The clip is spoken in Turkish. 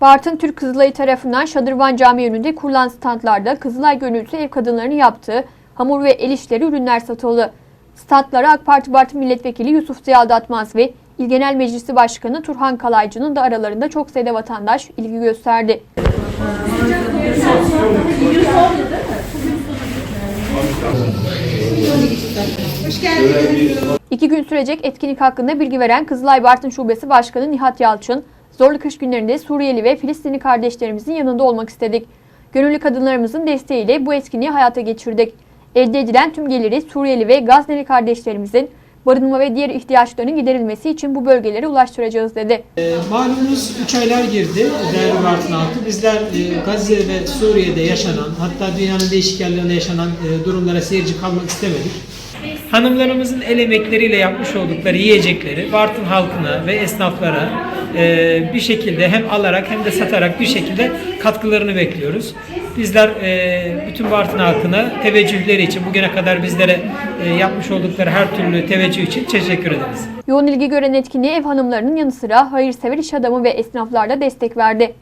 Bartın Türk Kızılayı tarafından Şadırvan Camii önünde kurulan standlarda Kızılay gönüllüsü ev kadınlarının yaptığı hamur ve el işleri ürünler satıldı. Standlara AK Parti Bartın Milletvekili Yusuf Ziya Datmaz ve İl Genel Meclisi Başkanı Turhan Kalaycı'nın da aralarında çok sayıda vatandaş ilgi gösterdi. İki gün sürecek etkinlik hakkında bilgi veren Kızılay Bartın Şubesi Başkanı Nihat Yalçın, zorlu kış günlerinde Suriyeli ve Filistinli kardeşlerimizin yanında olmak istedik. Gönüllü kadınlarımızın desteğiyle bu etkinliği hayata geçirdik. Elde edilen tüm geliri Suriyeli ve Gazneli kardeşlerimizin barınma ve diğer ihtiyaçlarının giderilmesi için bu bölgelere ulaştıracağız dedi. E, Malumunuz 3 aylar girdi değerli Bartın halkı. Bizler e, Gazze ve Suriye'de yaşanan hatta dünyanın değişik yerlerinde yaşanan e, durumlara seyirci kalmak istemedik. Hanımlarımızın el emekleriyle yapmış oldukları yiyecekleri Bartın halkına ve esnaflara e, bir şekilde hem alarak hem de satarak bir şekilde katkılarını bekliyoruz. Bizler e, bütün Bartın halkına teveccühleri için bugüne kadar bizlere e, yapmış oldukları her türlü teveccüh için teşekkür ederiz. Yoğun ilgi gören etkinliğe ev hanımlarının yanı sıra hayırsever iş adamı ve esnaflar da destek verdi.